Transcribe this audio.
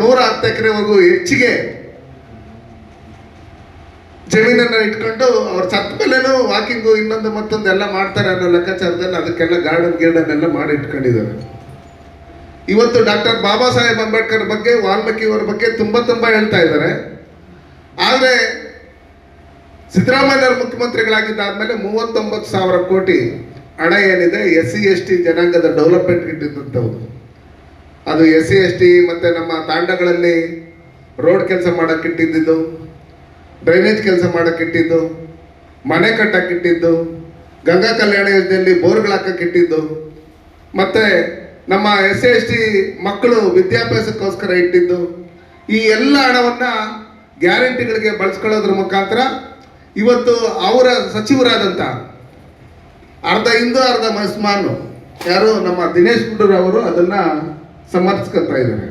ನೂರ ಹತ್ತು ಎಕರೆವರೆಗೂ ಹೆಚ್ಚಿಗೆ ಜಮೀನನ್ನ ಇಟ್ಕೊಂಡು ಅವ್ರು ಸತ್ತ ಮೇಲೇನು ವಾಕಿಂಗು ಇನ್ನೊಂದು ಮತ್ತೊಂದು ಎಲ್ಲ ಮಾಡ್ತಾರೆ ಅನ್ನೋ ಲೆಕ್ಕಾಚಾರದಲ್ಲಿ ಅದಕ್ಕೆಲ್ಲ ಗಾರ್ಡನ್ ಗೀರ್ಡನ್ ಎಲ್ಲ ಮಾಡಿ ಇಟ್ಕೊಂಡಿದ್ದಾರೆ. ಇವತ್ತು ಡಾಕ್ಟರ್ ಬಾಬಾ ಸಾಹೇಬ್ ಅಂಬೇಡ್ಕರ್ ಬಗ್ಗೆ, ವಾಲ್ಮೀಕಿ ಅವರ ಬಗ್ಗೆ ತುಂಬ ತುಂಬ ಹೇಳ್ತಾ ಇದ್ದಾರೆ. ಆದರೆ ಸಿದ್ದರಾಮಯ್ಯ ಮುಖ್ಯಮಂತ್ರಿಗಳಾಗಿದ್ದಾದ್ಮೇಲೆ ಮೂವತ್ತೊಂಬತ್ತು ಸಾವಿರ ಕೋಟಿ ಹಣ ಏನಿದೆ, ಎಸ್ ಸಿ, ಎಸ್ ಟಿ ಜನಾಂಗದ ಡೆವಲಪ್ಮೆಂಟ್ ಇಟ್ಟಿದ್ದಂಥವು ಅದು ಎಸ್ ಸಿ ಎಸ್ ಟಿ ಮತ್ತು ನಮ್ಮ ತಾಂಡಗಳಲ್ಲಿ ರೋಡ್ ಕೆಲಸ ಮಾಡೋಕ್ಕಿಟ್ಟಿದ್ದು ಡ್ರೈನೇಜ್ ಕೆಲಸ ಮಾಡೋಕ್ಕಿಟ್ಟಿದ್ದು ಮನೆ ಕಟ್ಟಕ್ಕೆ ಇಟ್ಟಿದ್ದು, ಗಂಗಾ ಕಲ್ಯಾಣ ಯೋಜನೆಯಲ್ಲಿ ಬೋರ್ಗಳು ಹಾಕಕ್ಕೆ ಇಟ್ಟಿದ್ದು. ಮತ್ತು ನಮ್ಮ ಎಸ್ ಎಸ್ ಟಿ ಮಕ್ಕಳು ವಿದ್ಯಾಭ್ಯಾಸಕ್ಕೋಸ್ಕರ ಇಟ್ಟಿದ್ದು. ಈ ಎಲ್ಲ ಹಣವನ್ನು ಗ್ಯಾರಂಟಿಗಳಿಗೆ ಬಳಸ್ಕೊಳ್ಳೋದ್ರ ಮುಖಾಂತರ ಇವತ್ತು ಅವರ ಸಚಿವರಾದಂಥ ಅರ್ಧ ಹಿಂದೂ, ಅರ್ಧ ಮುಸ್ಮಾನು ಯಾರು ನಮ್ಮ ದಿನೇಶ್ ಗುಂಡೂರಾವ್ ಅವರು ಅದನ್ನು ಸಮರ್ಥಿಸ್ಕೊತಾ ಇದ್ದಾರೆ